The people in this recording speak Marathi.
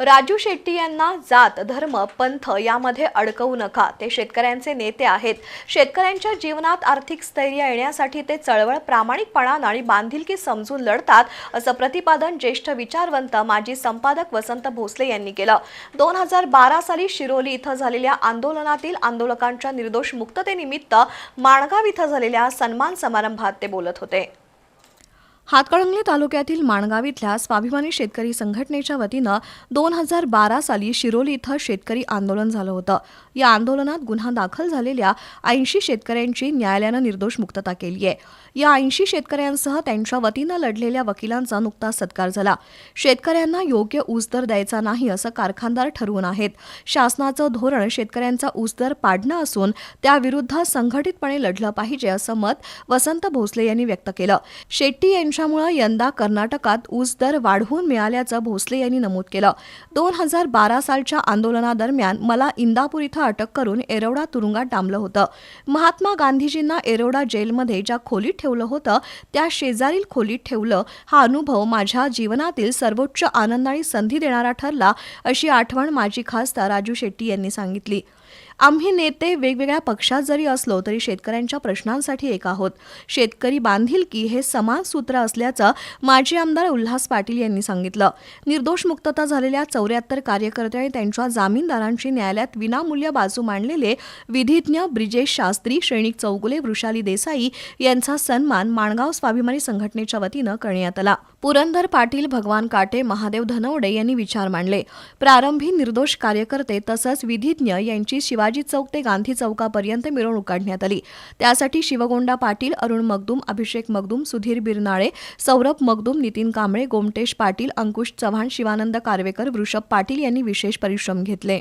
राजू शेट्टी यांना जात धर्म पंथ यामध्ये अडकवू नका. ते शेतकऱ्यांचे नेते आहेत. शेतकऱ्यांच्या जीवनात आर्थिक स्थैर्य येण्यासाठी ते चळवळ प्रामाणिकपणानं आणि बांधिलकी समजून लढतात असं प्रतिपादन ज्येष्ठ विचारवंत माजी संपादक वसंत भोसले यांनी केलं. दोन हजार बारा साली शिरोली इथं झालेल्या आंदोलनातील आंदोलकांच्या निर्दोष मुक्ततेनिमित्त माणगाव इथं झालेल्या सन्मान समारंभात ते बोलत होते. हातकणंगले तालुक्यातील माणगाव इथल्या स्वाभिमानी शेतकरी संघटनेच्या वतीनं दोन हजार बारा साली शिरोली इथं शेतकरी आंदोलन झालं होतं. या आंदोलनात गुन्हा दाखल झालेल्या ऐंशी शेतकऱ्यांची न्यायालयानं निर्दोष मुक्तता केली आहे. या ऐंशी शेतकऱ्यांसह त्यांच्या वतीनं लढलेल्या वकिलांचा नुकताच सत्कार झाला. शेतकऱ्यांना योग्य ऊस दर द्यायचा नाही असं कारखानदार ठरवून आहेत. शासनाचं धोरण शेतकऱ्यांचा ऊस दर पाडणं असून त्याविरुद्ध संघटितपणे लढलं पाहिजे असं मत वसंत भोसले यांनी व्यक्त केलं. शेट्टी अंशामुळे यंदा कर्नाटकात ऊस दर वाढवून मिळाल्याचं भोसले यांनी नमूद केलं. दोन हजार बारा सालच्या आंदोलनादरम्यान मला इंदापूर इथं अटक करून एरवडा तुरुंगात डांबलं होतं. महात्मा गांधीजींना एरवडा जेलमध्ये ज्या खोलीत ठेवलं होतं त्या शेजारील खोलीत ठेवलं हा अनुभव माझ्या जीवनातील सर्वोच्च आनंद आणि संधी देणारा ठरला अशी आठवण माजी खासदार राजू शेट्टी यांनी सांगितली. आम्ही नेते वेगवेगळ्या पक्षात जरी असलो तरी शेतकऱ्यांच्या प्रश्नांसाठी एक आहोत. शेतकरी बांधिलकी हे समान सूत्र असल्याचं माजी आमदार उल्हास पाटील यांनी सांगितलं. निर्दोष मुक्तता झालेल्या चौऱ्याहत्तर कार्यकर्ते आणि त्यांच्या जामीनदारांची न्यायालयात विनामूल्य बाजू मांडलेले विधिज्ञ ब्रिजेश शास्त्री श्रेणिक चौगुले वृषाली देसाई यांचा सन्मान माणगाव स्वाभिमानी संघटनेच्या वतीनं करण्यात आला. पुरंदर पाटील भगवान काटे महादेव धनवडे यांनी विचार मांडले. प्रारंभी निर्दोष कार्यकर्ते तसंच विधिज्ञ यांची शिवाजी चौक ते गांधी चौकापर्यंत मिरवणूक काढण्यात आली. त्यासाठी शिवगोंडा पाटील अरुण मगदूम अभिषेक मगदूम सुधीर बिरनाळे सौरभ मगदूम नितीन कांबळे गोमटेश पाटील अंकुश चव्हाण शिवानंद कारवेकर वृषभ पाटील यांनी विशेष परिश्रम घेतले.